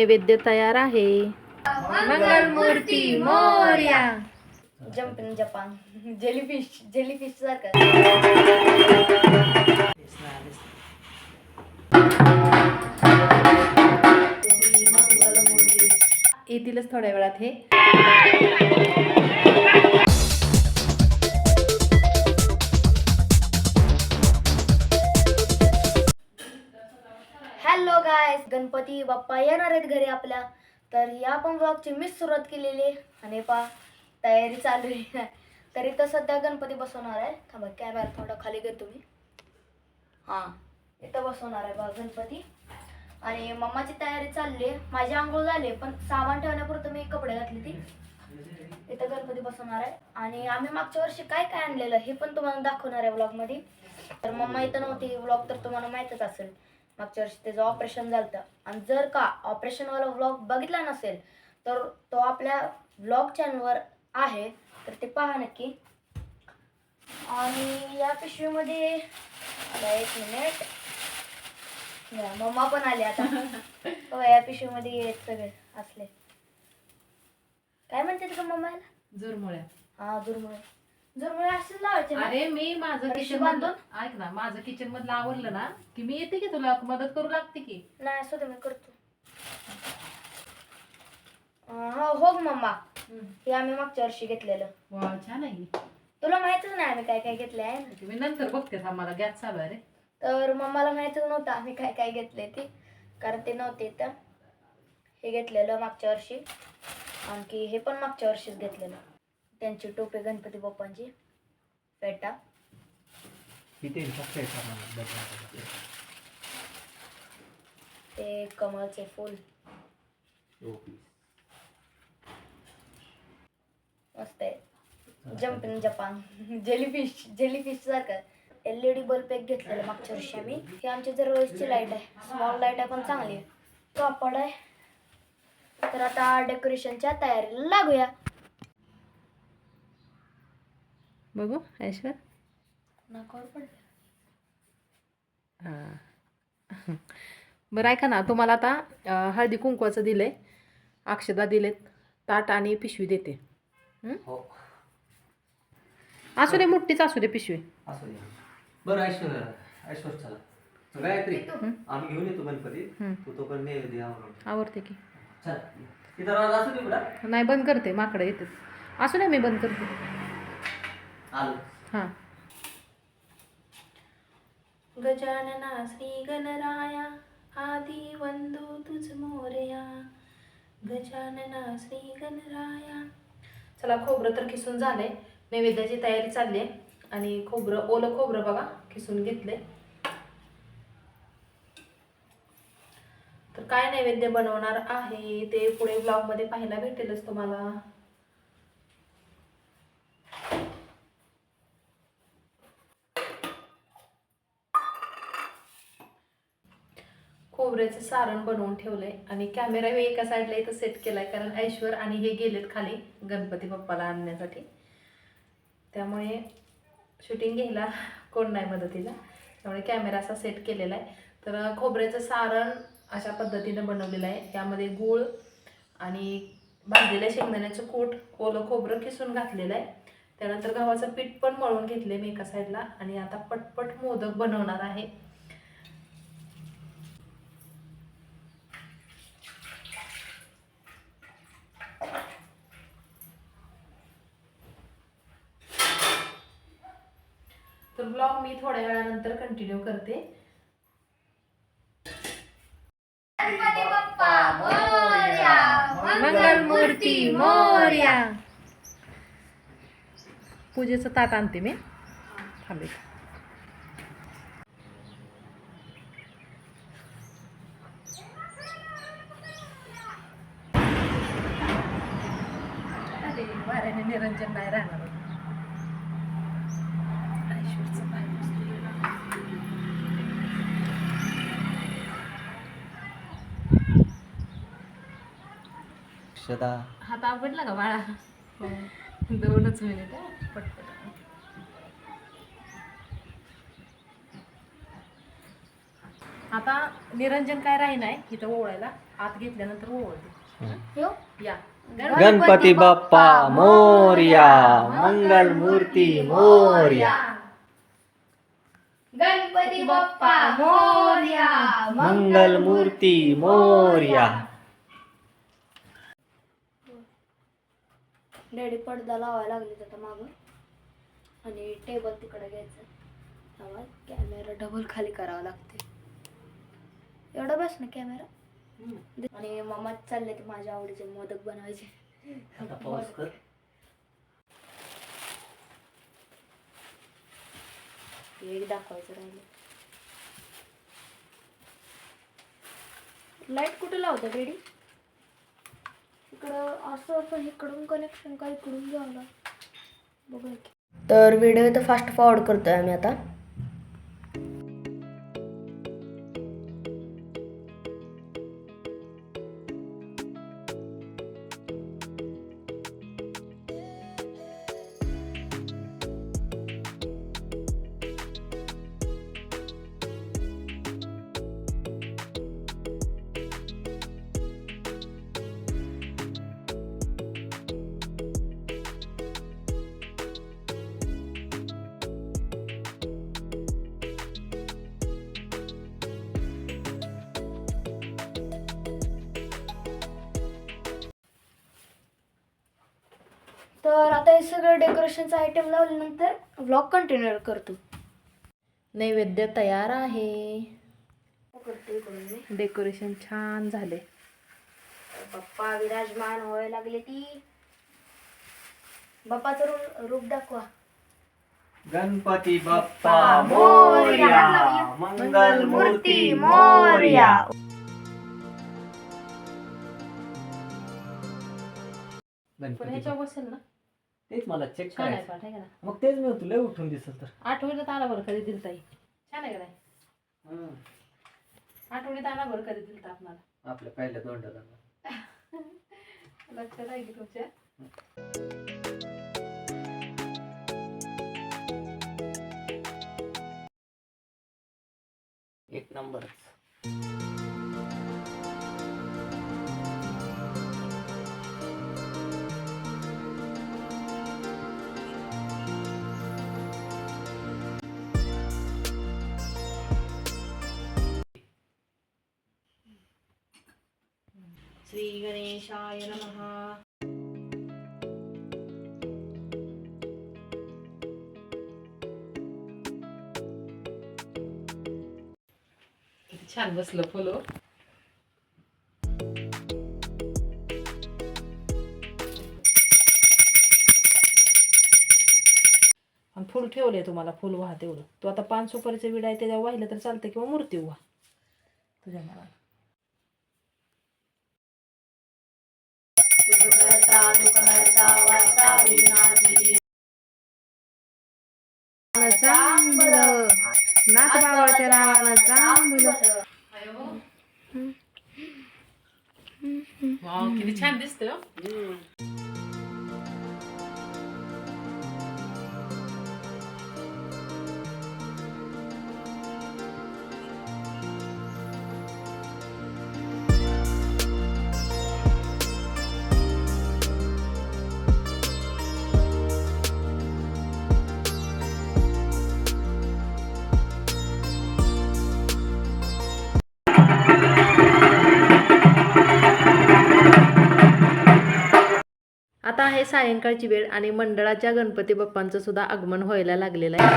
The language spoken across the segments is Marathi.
नैवेद्य तयार आहे. Mangalmurti Morya. Jumping Japan. Jellyfish jellyfish सारखं. येतीलच थोड्या वेळात हे. गणपती बाप्पा येणार आहेत घरी आपल्या. तर या पण ब्लॉगची मीच सुरुवात केलेली आहे. आणि पा तयारी चालू आहे. तर इथं सध्या गणपती बसवणार आहे. थांबा कॅमेरा थोडा खाली घेतो मी हां इथं बसवणार आहे बा गणपती. आणि मम्माची तयारी चालली आहे. माझी आंघोळ झाली आहे, पण सामान ठेवण्यापुरतं मी कपडे घातले ती. इथं गणपती बसवणार आहे. आणि आम्ही मागच्या वर्षी काय काय आणलेलं हे पण तुम्हाला दाखवणार आहे ब्लॉगमध्ये तर मम्मा इथं नव्हती. ब्लॉग तर तुम्हाला माहीतच असेल. मागच्या वर्षी त्याचं ऑपरेशन झालं. आणि जर का ऑपरेशनवाला व्लॉग बघितला नसेल तर तो आपल्या व्लॉग चॅनलवर आहे. तर ते पहा नक्की. आणि या पिशवीमध्ये एक मिनिट मम्मा पण आली आता. हो, या पिशवीमध्ये येत सगळे असले. काय म्हणते तुझं मम्माला? जुरमुळ्या. हा दुर्मुळे दुर्मुळे असेच लावायचे ना? अरे मी माझं किचन बांधून? ऐक ना माझं किचन मधलं आवरलं ना की मी येते की तुला? मदत करू लागते की? नाही असू दे मी करतो. अं, हो हो ग मम्मा. हे आम्ही मागच्या वर्षी घेतलेलं. वा छान आहे. तुला माहितच नाही आम्ही काय काय घेतले आहे ना मी नंतर बघते आम्हाला गॅस चालू आहे रे. तर मम्माला माहितच नव्हतं आम्ही काय काय घेतले ते कारण ते नव्हते तर हे घेतलेलं मागच्या वर्षी. आणखी हे पण मागच्या वर्षीच घेतलेलं. त्यांची टोपे गणपती बाप्पांची. पेटा ते कमळचे फूल. मस्त आहे. जम्पिंग जपान जेलीफिश जेलीफिश सारखं एल ई डी बल्ब एक घेतलेला मागच्या वर्षी आम्ही. ही आमची दररोजची लाइट आहे. स्मॉल लाइट आहे पण चांगली आहे. कापड आहे. तर आता डेकोरेशनच्या तयारीला लागूया. बघू ऐश्वर? नाकावर पडलं. हां. बरं ऐका ना तुम्हाला आता हळदी कुंकवाचं दिलंय अक्षदा दिलेत ताट आणि पिशवी देते. हं? हो. असू दे मोठीच असू दे पिशवी. असं द्या बरं ऐश्वर ऐश्वर चला. तर गायत्री आम्ही घेऊन येतो गणपती. तू तो पण नैवेद्य आवडते की. चल तिथं राज असू दे बरं नाही बंद करते माकडं येते असू दे मी बंद करते. आलो. हां. गजानना श्री गणराया आदी वंदू तुझ मोरया. गजानना श्री गणराया चला खोबरं तर किसून झालंय. नैवेद्याची तयारी चालली आहे आणि खोबरं ओलं खोबरं बघा किसून घेतले तर काय नैवेद्य बनवणार आहे ते पुढे ब्लॉगमध्ये पाहायला भेटेलच तुम्हाला. खोबऱ्याचं सारण बनवून ठेवलंय. आणि कॅमेरा मी एका साईडला इथं सेट केलाय. कारण ऐश्वर आणि हे गेलेत खाली गणपती बाप्पाला आणण्यासाठी. त्यामुळे शूटिंग घ्यायला कोण नाही मदतीला. त्यामुळे कॅमेरा असा सेट केलेला आहे. तर खोबऱ्याचं सारण अशा पद्धतीनं बनवलेलं आहे. त्यामध्ये गूळ आणि भाजलेल्या शेंगदाण्याचं कूट ओलं खोबरं किसून घातलेलं आहे. त्यानंतर गव्हाचं पीठ पण मळून घेतले मी एका साईडला आणि आता पटपट मोदक बनवणार आहे. ब्लॉग मी थोड्या वेळानंतर कंटिन्यू करते. मंगलमूर्ती मोर्या. पूजेचं ताट आणते मी. थांबे. निरंजन नाही राहणार. अक्षदा हात आवडला का बाळा? दोनच मिनिट हा. पटपट. आता निरंजन काय राही नाही इथं ओवायला आत घेतल्यानंतर ओवळते. यो. या. गणपती बाप्पा मोर्या. मंगल मूर्ती मोर्या. गणपती बाप्पा मोर्या. मंगल मूर्ती मोर्या. डॅडी पडदा लावायला लागले आता मागं. आणि टेबल तिकडे घ्यायचं. तेव्हा कॅमेरा डबल खाली करावा लागते. एवढा बस ना कॅमेरा आणि मामा चालले ते माझ्या आवडीचे मोदक बनवायचे. एक दाखवायचं राहिलं. लाइट कुठे लावता डॅडी? इकडं असं असं इकडून कनेक्शन काय इकडून झालं? बघा तर व्हिडिओ तर फास्ट फॉरवर्ड करतोय आम्ही आता. तर आता हे सगळं डेकोरेशनचं आयटम लावल्यानंतर व्लॉग कंटिन्यू करतो. नैवेद्य तयार आहे. डेकोरेशन छान झाले. बाप्पा विराजमान व्हायला लागले ती. बाप्पाचं रू- रूप दाखवा. गणपती बाप्पा मोरया. मंगल मूर्ती मोर्या. पण ह्याच्यावर बसेल ना? तेच मला चेक छान आहे करायचं. पाठ आहे का मग तेच मी तुला उठून दिसत तर. आठवड्यात आला बरं कधी दिलता ही. छान आहे का नाही? हं. आठवड्यात आला बरं कधी दिलता आपल्याला. आपल्या पहिल्या दोंडाला लक्षात आहे की तुमच्या? एक नंबर श्री गणेशाय नमः छान बसलं फुलं. आणि फुल ठेवले तुम्हाला फुल वाहा तेवढं तू आता पान सुपारीचं विड आहे त्याच्यावर वाहिलं तर चालतं किंवा मूर्ती उभा. तुझ्या मनाला नाथ बाबाच्या नावानं. चांगलं वाव किती छान दिसतंय आहे सायंकाळची वेळ आणि मंडळाच्या गणपती बाप्पांचं सुद्धा आगमन व्हायला लागलेलं आहे.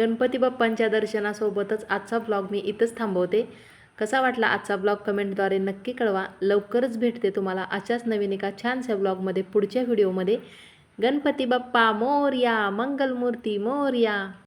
गणपती बाप्पांच्या दर्शनासोबतच आजचा ब्लॉग मी इथंच थांबवते. कसा वाटला आजचा ब्लॉग कमेंटद्वारे नक्की कळवा. लवकरच भेटते तुम्हाला अशाच नवीन एका छानशा ब्लॉगमध्ये पुढच्या व्हिडिओमध्ये गणपती बाप्पा मोर्या मंगलमूर्ती मोर्या.